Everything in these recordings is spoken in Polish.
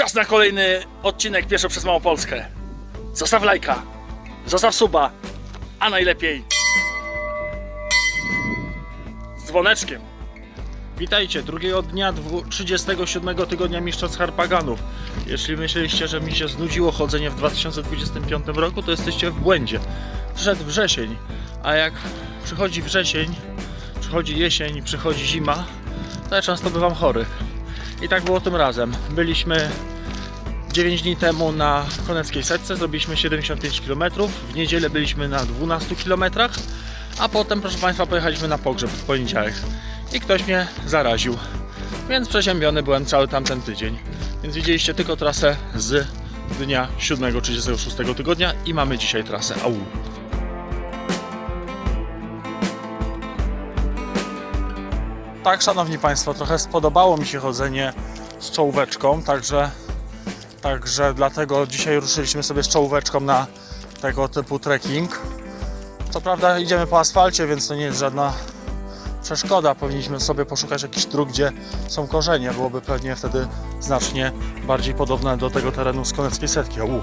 Czas na kolejny odcinek Pieszo przez Małopolskę. Zostaw lajka, zostaw suba, a najlepiej z dzwoneczkiem. Witajcie, drugiego dnia dwu- 37 tygodnia Mistrzostw Harpaganów. Jeśli myśleliście, że mi się znudziło chodzenie w 2025 roku, to jesteście w błędzie. Przyszedł wrzesień, a jak przychodzi wrzesień, przychodzi jesień przychodzi zima, to ja często bywam chory. I tak było tym razem. Byliśmy 9 dni temu na Koneckiej Setce, zrobiliśmy 75 km. W niedzielę byliśmy na 12 km, a potem, proszę Państwa, pojechaliśmy na pogrzeb w poniedziałek. I ktoś mnie zaraził. Więc przeziębiony byłem cały tamten tydzień. Więc widzieliście tylko trasę z dnia 7-36 tygodnia i mamy dzisiaj trasę AU. Tak, szanowni Państwo, trochę spodobało mi się chodzenie z czołóweczką, także, także dlatego dzisiaj ruszyliśmy sobie z czołóweczką na tego typu trekking. Co prawda idziemy po asfalcie, więc to nie jest żadna przeszkoda. Powinniśmy sobie poszukać jakichś dróg, gdzie są korzenie. Byłoby pewnie wtedy znacznie bardziej podobne do tego terenu z Koneckiej Setki. Au.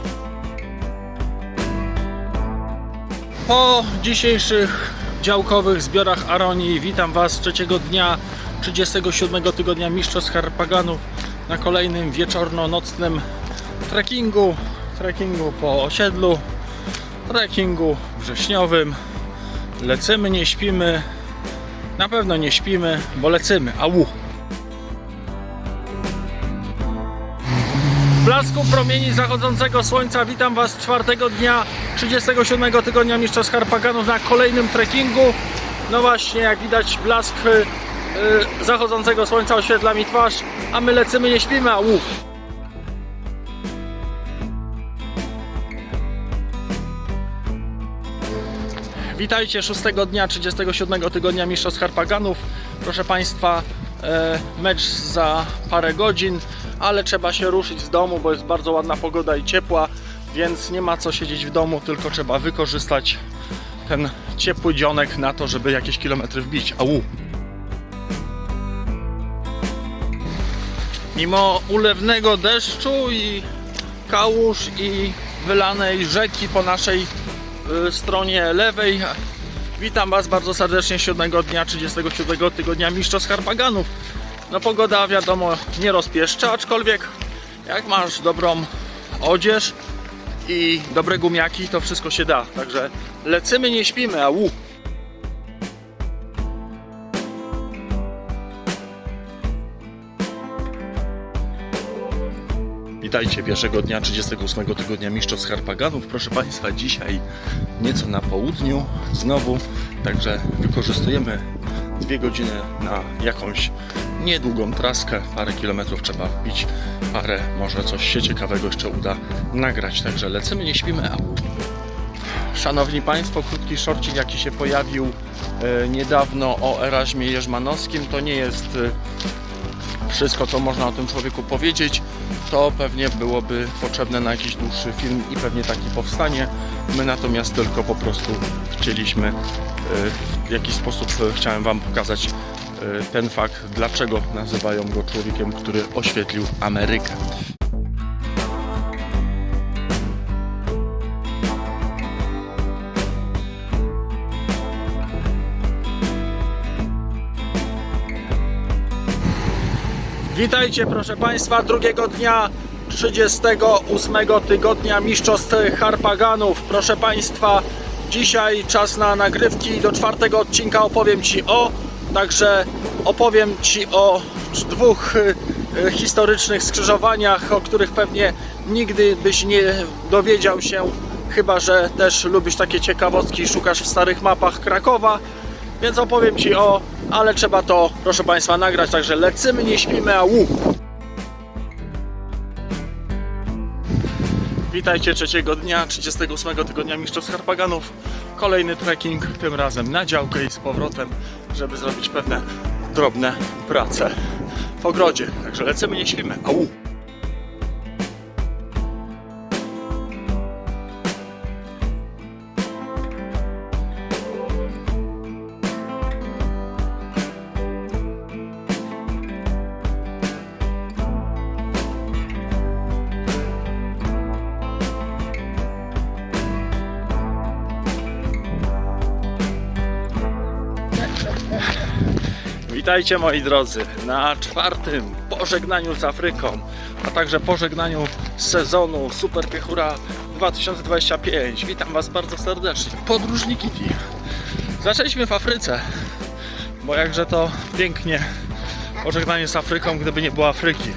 Po dzisiejszych działkowych zbiorach Aronii witam Was trzeciego dnia 37 tygodnia Mistrzostw Harpaganów na kolejnym wieczorno-nocnym trekkingu, trekkingu po osiedlu, trekkingu wrześniowym. Lecimy, nie śpimy, na pewno nie śpimy, bo lecimy. Au! W blasku promieni zachodzącego słońca witam Was czwartego dnia 37 tygodnia Mistrzostw Harpaganów na kolejnym trekkingu. No właśnie, jak widać blask y, y, zachodzącego słońca oświetla mi twarz, a my lecimy, nie śpimy, au! Witajcie szóstego dnia 37 tygodnia Mistrzostw Harpaganów. Proszę Państwa, e, mecz za parę godzin, ale trzeba się ruszyć z domu, bo jest bardzo ładna pogoda i ciepła, więc nie ma co siedzieć w domu, tylko trzeba wykorzystać ten ciepły dzionek na to, żeby jakieś kilometry wbić. Au! Mimo ulewnego deszczu i kałuż i wylanej rzeki po naszej stronie lewej. Witam Was bardzo serdecznie siódmego dnia 37 tygodnia Mistrzostw Harpaganów. No pogoda wiadomo nie rozpieszcza, aczkolwiek jak masz dobrą odzież i dobre gumiaki, to wszystko się da. Także lecimy, nie śpimy, a łup. Witajcie pierwszego dnia 38 tygodnia Mistrzostw Harpaganów. Proszę Państwa, dzisiaj nieco na południu znowu, także wykorzystujemy dwie godziny na jakąś niedługą traskę. Parę kilometrów trzeba wbić, parę może coś się ciekawego jeszcze uda nagrać. Także lecimy, nie śpimy, Szanowni Państwo, krótki szorcik jaki się pojawił e, niedawno o Eraźmie Jerzmanowskim, to nie jest e, wszystko, co można o tym człowieku powiedzieć, to pewnie byłoby potrzebne na jakiś dłuższy film i pewnie taki powstanie. My natomiast tylko po prostu chcieliśmy e, w jakiś sposób e, chciałem Wam pokazać e, ten fakt, dlaczego nazywają go człowiekiem, który oświetlił Amerykę. Witajcie proszę Państwa drugiego dnia 38 tygodnia Mistrzostw Harpaganów. Proszę Państwa, dzisiaj czas na nagrywki. Do czwartego odcinka opowiem Ci o, także opowiem Ci o dwóch y, historycznych skrzyżowaniach, o których pewnie nigdy byś nie dowiedział się, chyba że też lubisz takie ciekawostki i szukasz w starych mapach Krakowa. Więc opowiem Ci o, ale trzeba to, proszę Państwa, nagrać, także lecimy, nie śpimy, a łup! Witajcie trzeciego dnia, 38 tygodnia Mistrzostw Harpaganów. Kolejny trekking, tym razem na działkę i z powrotem, żeby zrobić pewne drobne prace w ogrodzie. Także lecimy, nie śpimy, a łup! Witajcie moi drodzy na czwartym pożegnaniu z Afryką, a także pożegnaniu sezonu Super Piechura 2025. Witam Was bardzo serdecznie. Podróżniki Team. Zaczęliśmy w Afryce, bo jakże to pięknie pożegnanie z Afryką, gdyby nie było Afryki.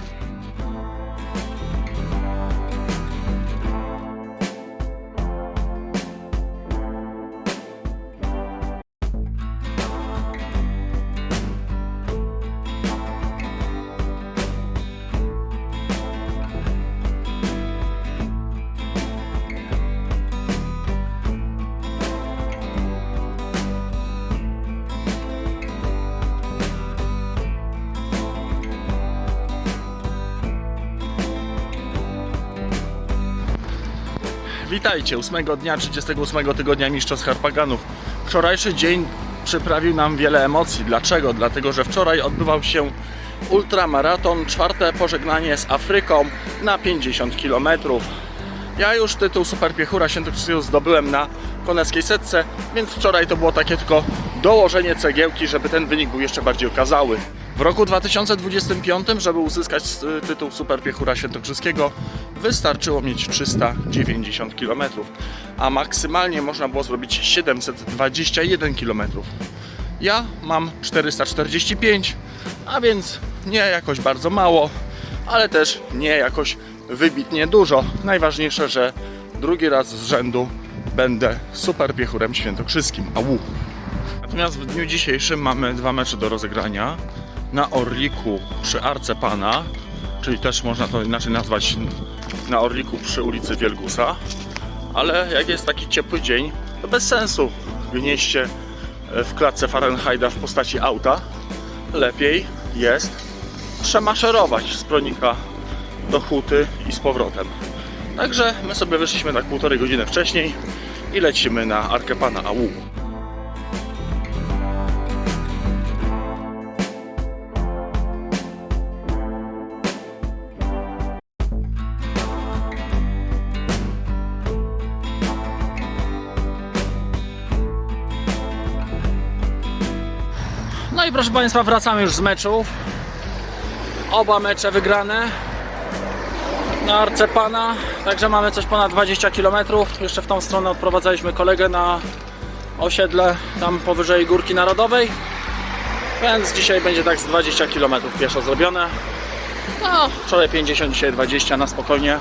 Witajcie, ósmego dnia 38 tygodnia Mistrzostw Harpaganów. Wczorajszy dzień przyprawił nam wiele emocji. Dlaczego? Dlatego, że wczoraj odbywał się ultramaraton, czwarte pożegnanie z Afryką na 50 km. Ja już tytuł Super Piechura Świętokrzyskiego zdobyłem na koneskiej setce, więc wczoraj to było takie tylko dołożenie cegiełki, żeby ten wynik był jeszcze bardziej okazały. W roku 2025, żeby uzyskać y, tytuł Super Piechura Świętokrzyskiego, wystarczyło mieć 390 km, a maksymalnie można było zrobić 721 km. Ja mam 445, a więc nie jakoś bardzo mało, ale też nie jakoś wybitnie dużo. Najważniejsze, że drugi raz z rzędu będę super piechurem świętokrzyskim. Au. Natomiast w dniu dzisiejszym mamy dwa mecze do rozegrania. Na Orliku przy Arce Pana, czyli też można to inaczej nazwać na Orliku przy ulicy Wielgusa. Ale jak jest taki ciepły dzień, to bez sensu gnieść się w klatce Fahrenheita w postaci auta. Lepiej jest przemaszerować z Pronika do Huty i z powrotem. Także my sobie wyszliśmy tak półtorej godziny wcześniej i lecimy na Arkę Pana Au. I proszę Państwa, wracamy już z meczów. Oba mecze wygrane na Arce Pana, także mamy coś ponad 20 km. Jeszcze w tą stronę odprowadzaliśmy kolegę na osiedle tam powyżej Górki Narodowej. Więc dzisiaj będzie tak z 20 km pieszo zrobione. No, wczoraj 50, dzisiaj 20 na spokojnie.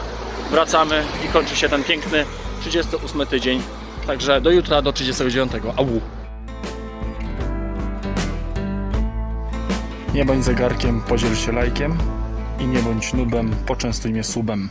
Wracamy i kończy się ten piękny 38 tydzień. Także do jutra, do 39. Au! Nie bądź zegarkiem, podziel się lajkiem i nie bądź nubem, poczęstuj mnie subem.